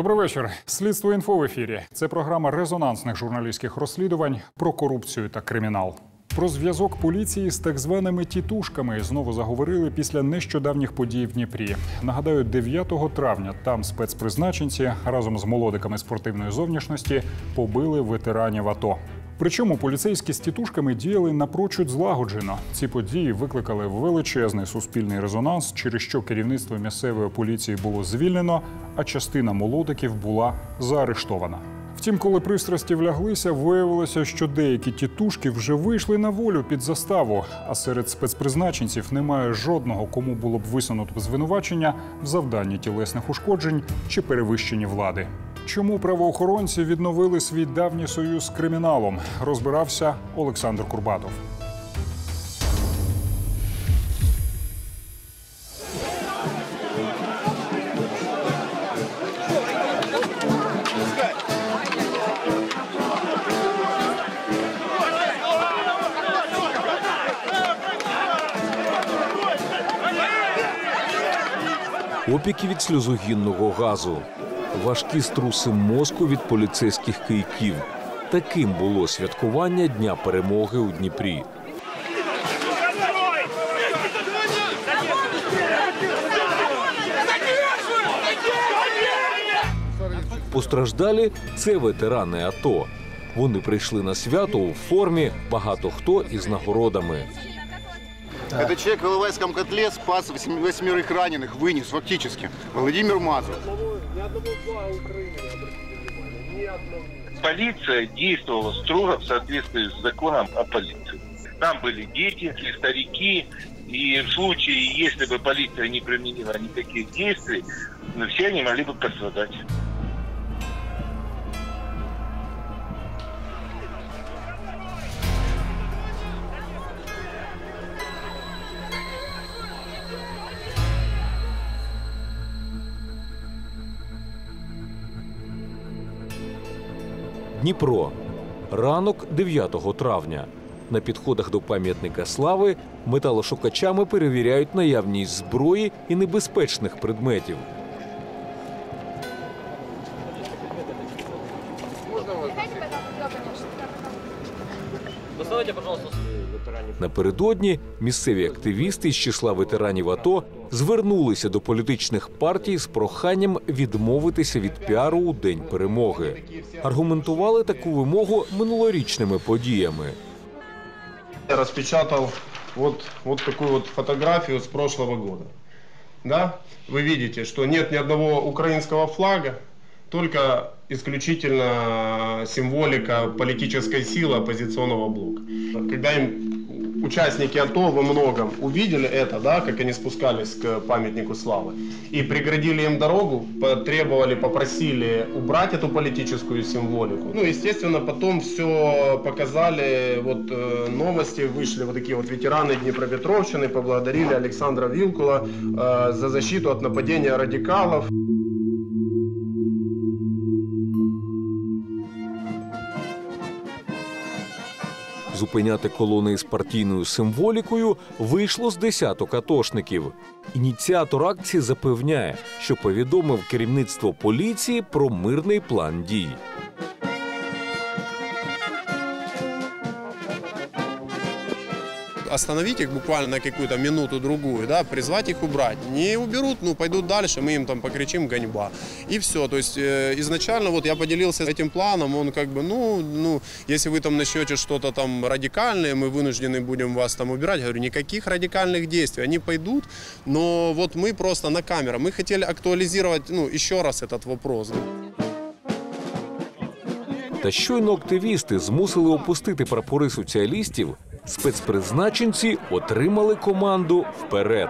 Добрий вечір. Слідство інфо в ефірі. Це програма резонансних журналістських розслідувань про корупцію та кримінал. Про зв'язок поліції з так званими тітушками знову заговорили після нещодавніх подій в Дніпрі. Нагадаю, 9 травня там спецпризначенці разом з молодиками спортивної зовнішності побили ветеранів АТО. Причому поліцейські з тітушками діяли напрочуд злагоджено. Ці події викликали величезний суспільний резонанс, через що керівництво місцевої поліції було звільнено, а частина молодиків була заарештована. Втім, коли пристрасті вляглися, виявилося, що деякі тітушки вже вийшли на волю під заставу. А серед спецпризначенців немає жодного, кому було б висунуто звинувачення в завданні тілесних ушкоджень чи перевищенні влади. Чому правоохоронці відновили свій давній союз з криміналом? Розбирався Олександр Курбатов. опіки від сльозогінного газу, важкі струси мозку від поліцейських кийків. Таким було святкування Дня перемоги у Дніпрі. Постраждалі це ветерани АТО. Вони прийшли на свято у формі, багато хто із нагородами. Этот человек в Иловайском котле спас восьми- восьмерых раненых, вынес фактически. Владимир Мазур. Полиция действовала строго в соответствии с законом о полиции. Там были дети, старики, и в случае, если бы полиция не применила никаких действий, все они могли бы пострадать. Дніпро. Ранок 9 травня. На підходах до пам'ятника слави металошукачами перевіряють наявність зброї і небезпечних предметів. Напередодні місцеві активісти з числа ветеранів АТО звернулися до політичних партій з проханням відмовитися від піару у день перемоги. Аргументували таку вимогу минулорічними подіями. Я распечатал вот, вот такую вот фотографию с прошлого года. Да? Вы видите, что нет ни одного украинского флага, только исключительно символика политической силы оппозиционного блока. Когда им участники АТО во многом увидели это, да, как они спускались к памятнику славы, и преградили им дорогу, потребовали, попросили убрать эту политическую символику. Ну, естественно, потом все показали, вот э, новости, вышли вот такие вот ветераны Днепропетровщины, поблагодарили Александра Вилкула э, за защиту от нападения радикалов. Зупиняти колони з партійною символікою вийшло з десяток атошників. Ініціатор акції запевняє, що повідомив керівництво поліції про мирний план дій. Остановить их буквально на какую-то минуту-другую, да, призвать их убрать. Не уберут, ну, пойдут дальше, мы им там покричим «гоньба». И все, то есть э, изначально вот я поделился этим планом, он как бы, ну, ну, если вы там начнете что-то там радикальное, мы вынуждены будем вас там убирать. Говорю, никаких радикальных действий, они пойдут, но вот мы просто на камеру, мы хотели актуализировать, ну, еще раз этот вопрос. Та щойно активісти змусили опустити прапори соціалістів, спецпризначенці отримали команду вперед.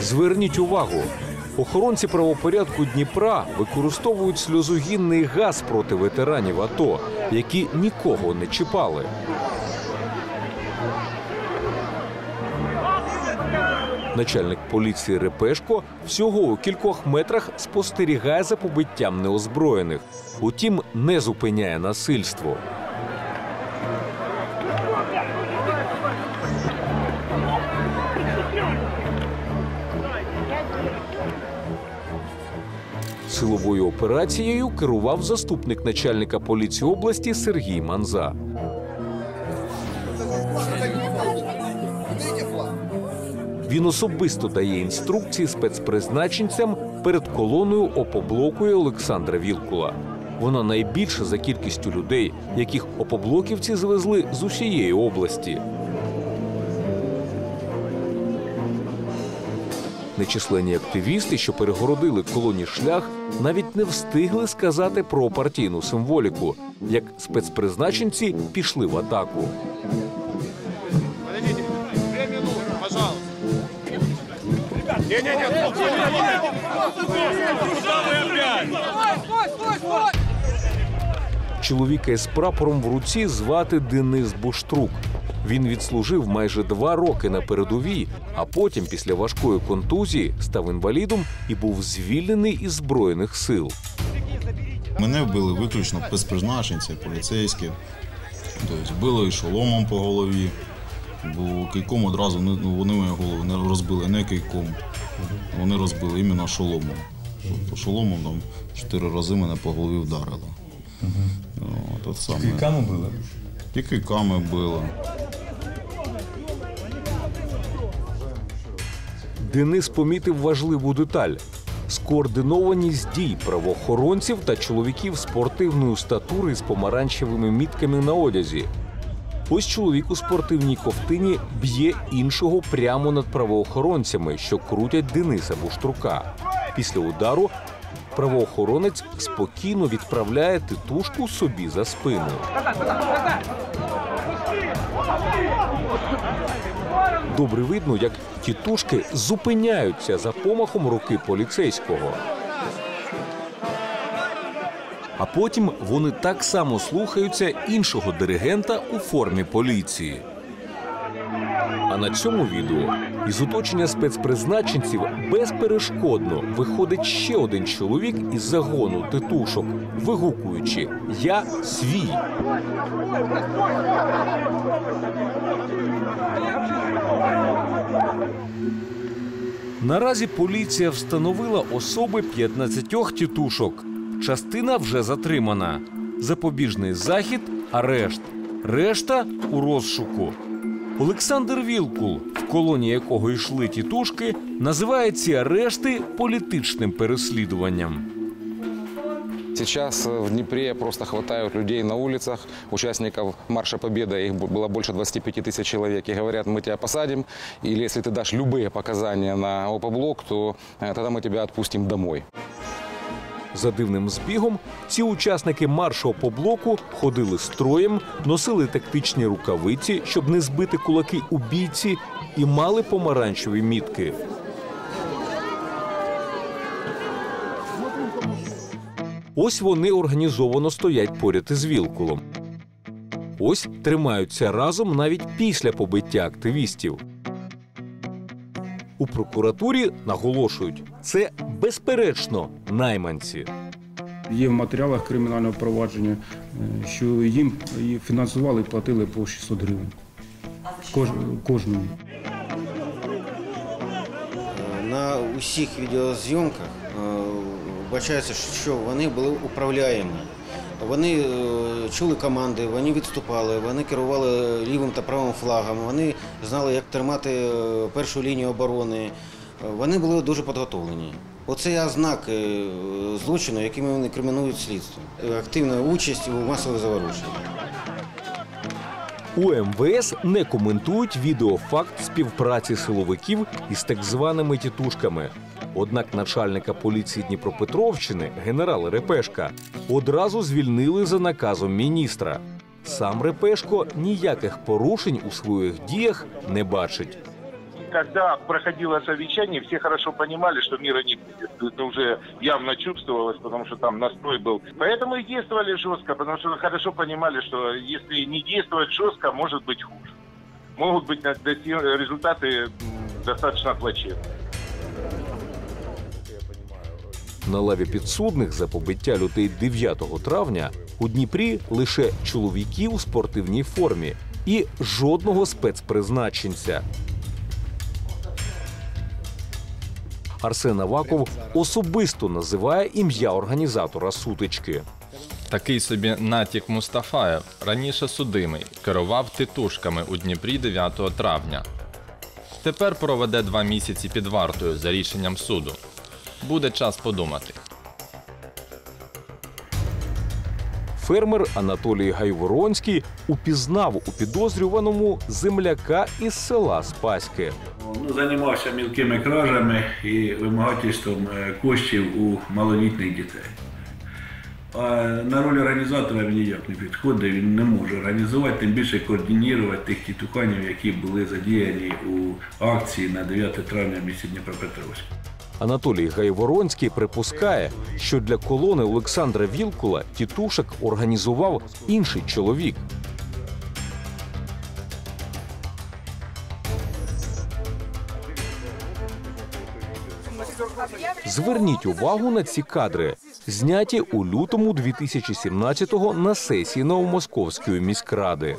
Зверніть увагу, охоронці правопорядку Дніпра використовують сльозогінний газ проти ветеранів АТО, які нікого не чіпали. Начальник поліції Репешко всього у кількох метрах спостерігає за побиттям неозброєних, утім не зупиняє насильство. Силовою операцією керував заступник начальника поліції області Сергій Манза. Він особисто дає інструкції спецпризначенцям перед колоною опоблокує Олександра Вілкула. Вона найбільша за кількістю людей, яких опоблоківці звезли з усієї області. Нечисленні активісти, що перегородили колоні шлях, навіть не встигли сказати про партійну символіку, як спецпризначенці пішли в атаку. Чоловіка із прапором в руці звати Денис Буштрук. Він відслужив майже два роки на передовій, а потім, після важкої контузії, став інвалідом і був звільнений із збройних сил. Мене вбили виключно спецпризначенці, поліцейські. Тобто били і шоломом по голові, бо кийком одразу не- ну, вони мою голову не розбили, не кийком. Вони розбили іменно шоломом. Тобто шоломом там чотири рази мене по голові вдарили. От, от саме. Кийками били? І кийками били. Денис помітив важливу деталь: скоординованість дій правоохоронців та чоловіків спортивної статури з помаранчевими мітками на одязі. Ось чоловік у спортивній ковтині б'є іншого прямо над правоохоронцями, що крутять Дениса Буштрука. Після удару правоохоронець спокійно відправляє титушку собі за спину. Добре видно, як тітушки зупиняються за помахом руки поліцейського. А потім вони так само слухаються іншого диригента у формі поліції. А на цьому відео із оточення спецпризначенців безперешкодно виходить ще один чоловік із загону титушок, вигукуючи Я свій. Наразі поліція встановила особи 15 тітушок. Частина вже затримана. Запобіжний захід, арешт. Решта у розшуку. Олександр Вілкул, в колоні якого йшли тітушки, називає ці арешти політичним переслідуванням. Сейчас э, в Днепре просто хватают людей на улицах, участников Марша Победы, их б- было больше 25 тысяч человек, и говорят, мы тебя посадим, или если ты дашь любые показания на опоблок, то э, тогда мы тебя отпустим домой. За дивним збігом, ці учасники маршу по блоку ходили строєм, носили тактичні рукавиці, щоб не збити кулаки у бійці, і мали помаранчеві мітки. Ось вони організовано стоять поряд із Вілкулом. Ось тримаються разом навіть після побиття активістів. У прокуратурі наголошують, це безперечно найманці. Є в матеріалах кримінального провадження, е, що їм фінансували і платили по 600 гривень. Кож, кожному. На усіх відеозйомках е, вбачається, що вони були управляємі. Вони е, чули команди, вони відступали, вони керували лівим та правим флагом, вони знали, як тримати е, першу лінію оборони. Е, Вони були дуже підготовлені. Оце є ознаки злочину, якими вони кримінують слідство. Активна участь у масових заворушеннях. У МВС не коментують відеофакт співпраці силовиків із так званими тітушками. Однак начальника поліції Дніпропетровщини, генерал Репешка, одразу звільнили за наказом міністра. Сам Репешко ніяких порушень у своїх діях не бачить. Когда проходило совещание, все хорошо понимали, что мира не будет. Это уже явно чувствовалось, потому что там настрой был. Поэтому и действовали жестко, потому что хорошо понимали, что если не действовать жестко, может быть хуже. Могут быть на- дости- результаты м, достаточно плачевные. На лаві підсудних за побиття людей 9 травня у Дніпрі лише чоловіки у спортивній формі і жодного спецпризначенця. Арсен Аваков особисто називає ім'я організатора сутички. Такий собі натік Мустафаєв, раніше судимий, керував титушками у Дніпрі 9 травня. Тепер проведе два місяці під вартою за рішенням суду. Буде час подумати. Фермер Анатолій Гайворонський упізнав у підозрюваному земляка із села Спаськи. Ну, займався мілкими кражами і вимагательством е, коштів у малолітніх дітей. А на роль організатора він ніяк не підходить, він не може організувати, тим більше координувати тих тітуханів, які були задіяні у акції на 9 травня в місті Дніпропетровськ. Анатолій Гайворонський припускає, що для колони Олександра Вілкула тітушок організував інший чоловік. Зверніть увагу на ці кадри, зняті у лютому 2017-го на сесії Новомосковської міськради.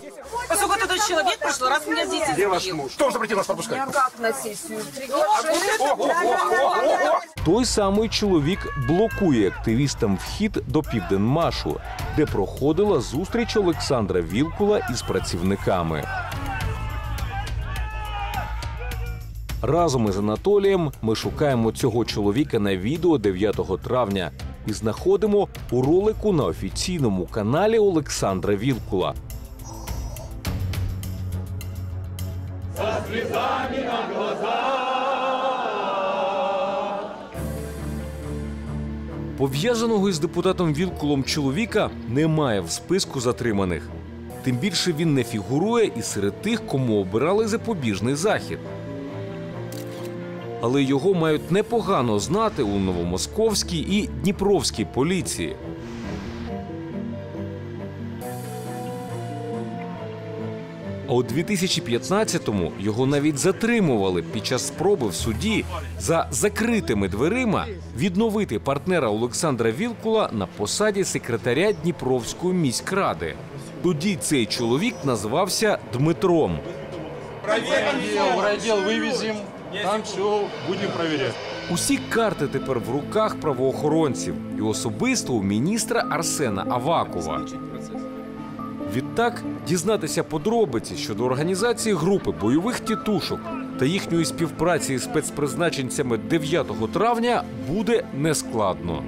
Поскольку этот человек в прошлый раз здесь на сессию? Той самий чоловік блокує активістам вхід до Південмашу, де проходила зустріч Олександра Вілкула із працівниками. Разом із Анатолієм ми шукаємо цього чоловіка на відео 9 травня і знаходимо у ролику на офіційному каналі Олександра Вілкула. Пов'язаного із депутатом Вілкулом чоловіка немає в списку затриманих. Тим більше він не фігурує і серед тих, кому обирали запобіжний захід. Але його мають непогано знати у новомосковській і дніпровській поліції. А у 2015-му його навіть затримували під час спроби в суді за закритими дверима відновити партнера Олександра Вілкула на посаді секретаря Дніпровської міськради. Тоді цей чоловік назвався Дмитром. В райдел вывезем, там все будемо перевіряти. Усі карти тепер в руках правоохоронців і особисто у міністра Арсена Авакова. Відтак дізнатися подробиці щодо організації групи бойових тітушок та їхньої співпраці з спецпризначенцями 9 травня буде нескладно.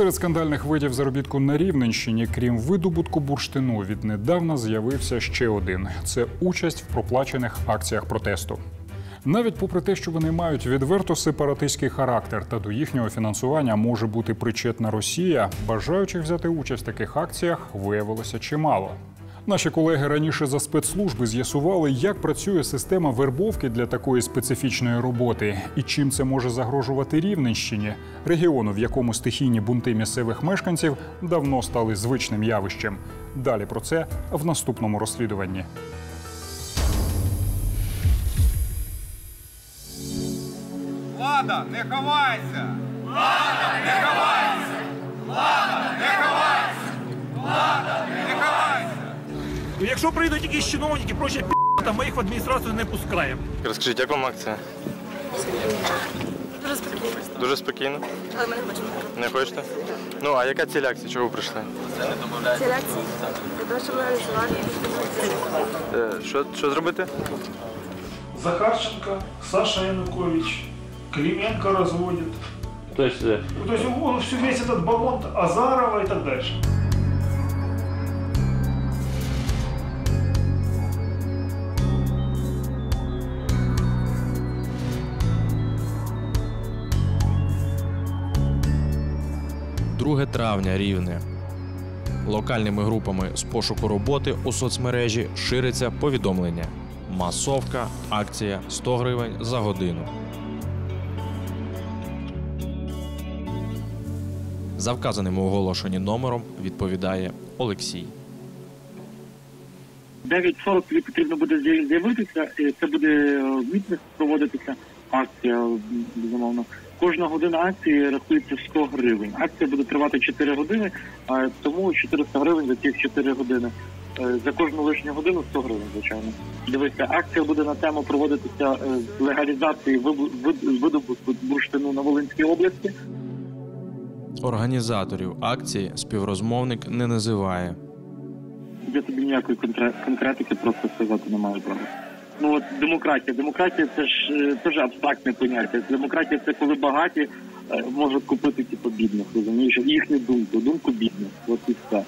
Серед скандальних видів заробітку на Рівненщині, крім видобутку бурштину, віднедавна з'явився ще один: це участь в проплачених акціях протесту. Навіть попри те, що вони мають відверто сепаратистський характер, та до їхнього фінансування може бути причетна Росія, бажаючих взяти участь в таких акціях виявилося чимало. Наші колеги раніше за спецслужби з'ясували, як працює система вербовки для такої специфічної роботи і чим це може загрожувати Рівненщині, регіону, в якому стихійні бунти місцевих мешканців давно стали звичним явищем. Далі про це в наступному розслідуванні. Влада, не ховайся! Влада, не ховайся! Влада, не ховайся! Влада, не ховайся! Якщо прийдуть якісь чиновники, прочі там ми їх в адміністрацію не пускаємо. Розкажіть, як вам акція? Дуже спокійно. Дуже спокійно. Але ми не хочемо. Не хочете? Ну, а яка ціль акції? Чого ви прийшли? Ці лекції для того, щоб реалізувати. Е, Що, що зробити? Захарченко, Саша Янукович, Клименко разводит. То есть, Ну, то есть он всю весь этот баллон Азарова и так дальше. Друге травня рівне. Локальними групами з пошуку роботи у соцмережі шириться повідомлення. Масовка, акція 100 гривень за годину. За вказаним у оголошенні номером відповідає Олексій. 9.40 тобі потрібно буде з'явитися, це буде е, проводитися, акція, безумовно. Кожна година акції рахується 100 гривень. Акція буде тривати 4 години, а тому 400 гривень за ці 4 години. Е, За кожну лишню годину 100 гривень, звичайно. Дивися, акція буде на тему проводитися е, з легалізації видобутку бурштину на Волинській області. Організаторів акції співрозмовник не називає. Я тобі ніякої конкре- конкретики просто сказати не маю права. Ну от демократія. Демократія це ж е, це ж абстрактне поняття. Демократія це коли багаті е, можуть купити типу бідних, розумієш, їхню думку, думку бідних. От і все.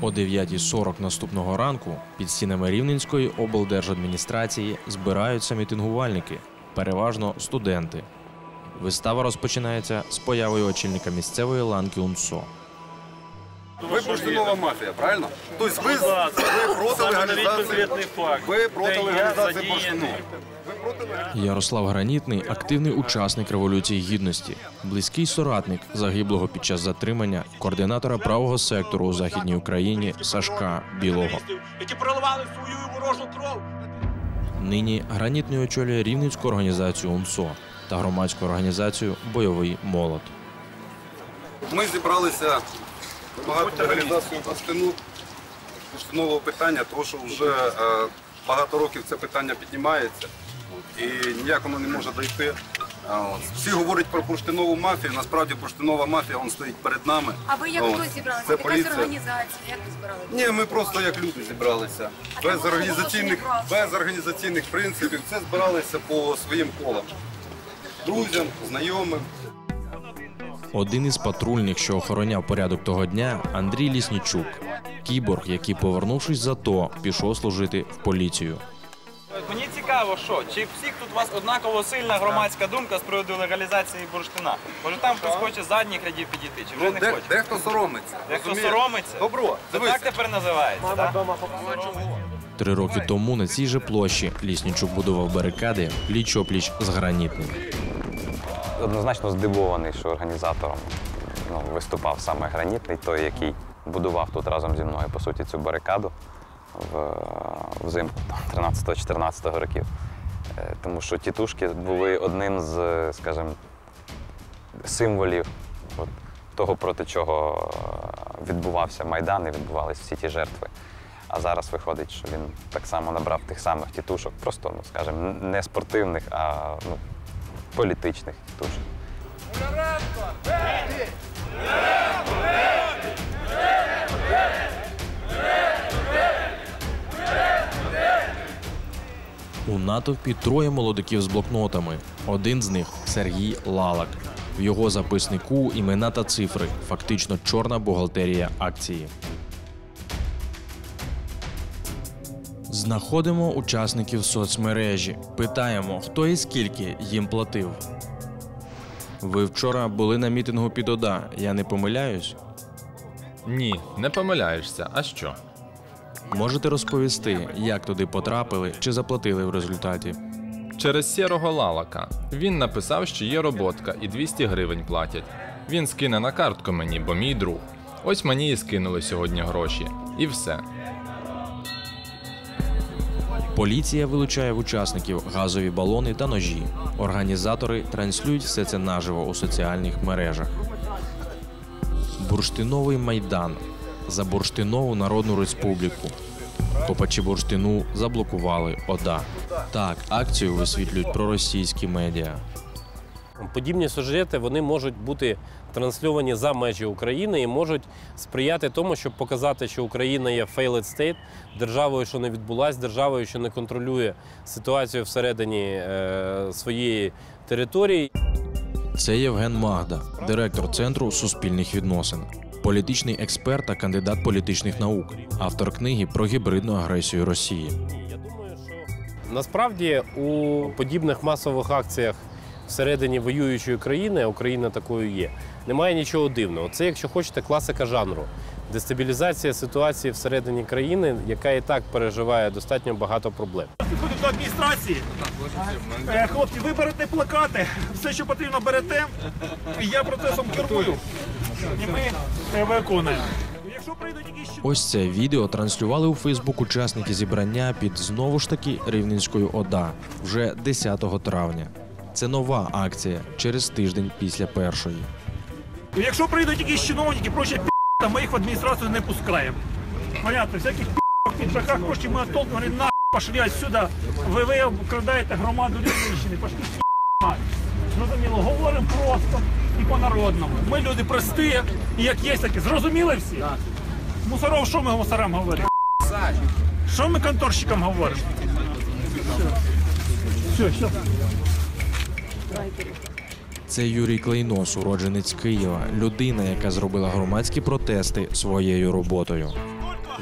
О 9.40 наступного ранку під стінами Рівненської облдержадміністрації збираються мітингувальники, переважно студенти. Вистава розпочинається з появою очільника місцевої ланки УНСО. Ви бурштинова мафія, правильно? Тобто ви, ви проти легалізації, ви проти легалізації бурштину. Ярослав Гранітний активний учасник Революції Гідності, близький соратник загиблого під час затримання координатора правого сектору у Західній Україні Сашка Білого. які проливали свою ворожу кров. Нині Гранітний очолює Рівненську організацію УНСО та громадську організацію Бойовий молот. Ми зібралися вимагати легалізацію бурштину, бурштинового питання, тому що вже е, багато років це питання піднімається і ніяк воно не може дойти. Всі говорять про бурштинову мафію, насправді бурштинова мафія вон стоїть перед нами. А ви як От. хто зібралися? Це Якась поліція. організація? Як ви збиралися? Ні, ми просто як люди зібралися. Без організаційних, без організаційних принципів. Це збиралися по своїм колам. Друзям, знайомим. Один із патрульних, що охороняв порядок того дня, Андрій Ліснічук, кіборг, який, повернувшись за то, пішов служити в поліцію. Мені цікаво, що чи всіх тут у вас однаково сильна громадська думка з приводу легалізації бурштина? Може там хтось хоче з задніх рядів підійти, чи вже Ну, не де, хоче? дехто соромиться. Дехто соромиться? Добро, Це так тепер називається, так? Три роки тому на цій же площі Ліснічук будував барикади пліч-опліч з гранітним. Однозначно здивований, що організатором ну, виступав саме гранітний, той, який будував тут разом зі мною по суті цю барикаду в, взимку 13-14 років. Е, Тому що тітушки були одним з, скажімо, символів от, того, проти чого е, відбувався Майдан і відбувалися всі ті жертви. А зараз виходить, що він так само набрав тих самих тітушок, просто, ну, скажімо, не спортивних, а ну, політичних тітушок. У натовпі троє молодиків з блокнотами. Один з них Сергій Лалак. В його записнику імена та цифри, фактично чорна бухгалтерія акції. Знаходимо учасників соцмережі. Питаємо, хто і скільки їм платив. Ви вчора були на мітингу під ОДА. Я не помиляюсь? Ні, не помиляєшся. А що? Можете розповісти, як туди потрапили чи заплатили в результаті? Через сірого лалака. Він написав, що є роботка і 200 гривень платять. Він скине на картку мені, бо мій друг. Ось мені і скинули сьогодні гроші. І все. Поліція вилучає в учасників газові балони та ножі. Організатори транслюють все це наживо у соціальних мережах. Бурштиновий майдан за Бурштинову Народну Республіку. Копачі бурштину заблокували ОДА. Так, акцію висвітлюють проросійські медіа. Подібні сюжети вони можуть бути трансльовані за межі України і можуть сприяти тому, щоб показати, що Україна є failed state, державою, що не відбулась, державою, що не контролює ситуацію всередині е, своєї території. Це Євген Магда, директор Центру суспільних відносин, політичний експерт та кандидат політичних наук, автор книги про гібридну агресію Росії. Насправді у подібних масових акціях всередині воюючої країни, а Україна такою є, немає нічого дивного. Це, якщо хочете, класика жанру. Дестабілізація ситуації всередині країни, яка і так переживає достатньо багато проблем. Підходимо до адміністрації. Е, Хлопці, ви берете плакати, все, що потрібно, берете. І я процесом керую. І ми це виконуємо. Якщо прийдуть якісь Ось це відео транслювали у Фейсбук учасники зібрання під знову ж таки Рівненською ОДА вже 10 травня. Це нова акція через тиждень після першої. Якщо прийдуть якісь чиновники, прочі пі***, ми їх в адміністрацію не пускаємо. Понятно, всяких пі***ок, піджаках хочете, ми оттолкнули, говоримо, на пошли отсюда. Ви, ви обкрадаєте громаду Рівненщини, пошли пі***ки. Зрозуміло, говоримо просто і по-народному. Ми люди прості, і як є такі. Зрозуміли всі? Мусоров, що ми мусорам говоримо? Що ми конторщикам говоримо? Все, все. Це Юрій Клейнос, уродженець Києва, людина, яка зробила громадські протести своєю роботою.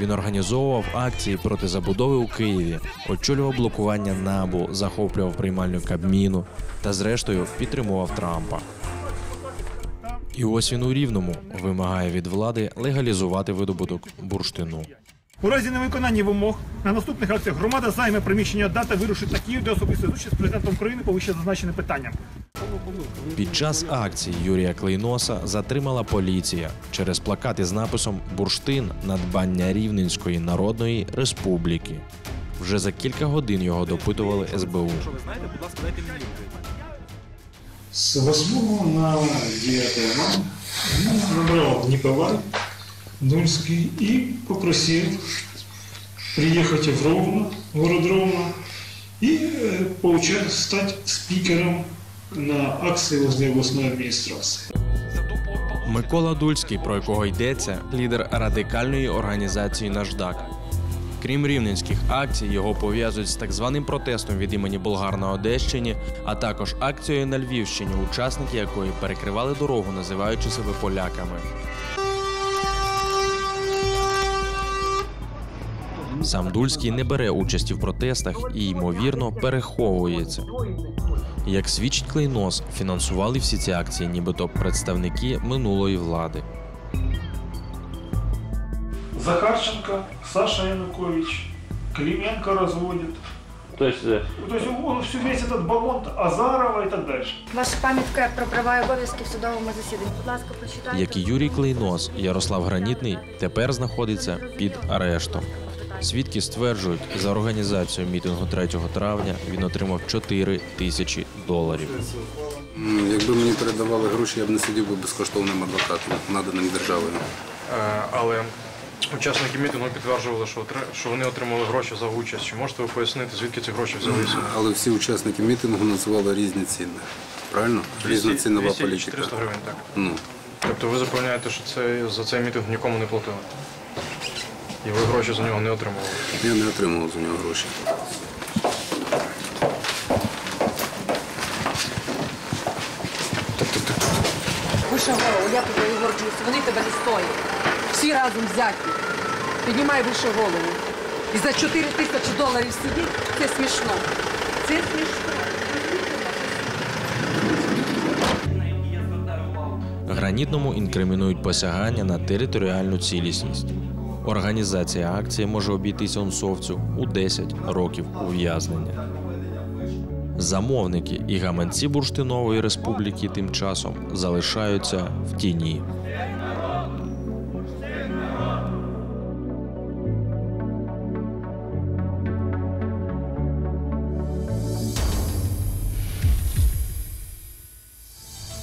Він організовував акції проти забудови у Києві, очолював блокування набу, захоплював приймальню Кабміну та, зрештою, підтримував Трампа. І ось він у рівному вимагає від влади легалізувати видобуток бурштину. У разі невиконання вимог на наступних акціях громада займе приміщення дата вирушить на Київ, де особисто зустріч з президентом України по вище зазначеним питанням. Під час акції Юрія Клейноса затримала поліція через плакати з написом Бурштин надбання Рівненської Народної Республіки. Вже за кілька годин його допитували СБУ. С 8 на 9 мая я набрал Николай Дульский и попросил приехать в Ровно, город Ровно, и э, поучаствовать, стать спикером на акции возле областной администрации. Микола Дульський, про якого йдеться, лідер радикальної організації Наждак. Крім рівненських акцій, його пов'язують з так званим протестом від імені Болгар на Одещині, а також акцією на Львівщині, учасники якої перекривали дорогу, називаючи себе поляками. Сам Дульський не бере участі в протестах і, ймовірно, переховується. Як свідчить Клейнос, фінансували всі ці акції, нібито представники минулої влади. Захарченко, Саша Янукович, Клименко разводит. То есть, То есть он всю весь этот баллон Азарова и так дальше. Ваша пам'ятка про права і обов'язки в судовому засіданні. Будь ласка, прочитайте. Як і Юрій Клейнос, Ярослав Гранітний тепер знаходиться під арештом. Свідки стверджують, за організацію мітингу 3 травня він отримав 4 тисячі доларів. Якби мені передавали гроші, я б не сидів би безкоштовним адвокатом, наданим державою. Е, Але учасники мітингу підтверджували, що вони отримали гроші за участь. Чи можете ви пояснити, звідки ці гроші взялися? Але всі учасники мітингу називали різні ціни. Правильно? Різна цінова 200 чи політика. 400 гривень, так. Ну, Тобто ви запевняєте, що це за цей мітинг нікому не платили? І ви гроші за нього не отримували? я не отримував за нього гроші. Вище голову, я тобою горджуюся, вони тебе не стоять. Всі разом взяті. Піднімай вище голову. І за 4 тисячі доларів сидіть, це смішно. Це смішно. Гранітному інкримінують посягання на територіальну цілісність. Організація акції може обійтись онсовцю у 10 років ув'язнення. Замовники і гаманці Бурштинової республіки тим часом залишаються в тіні.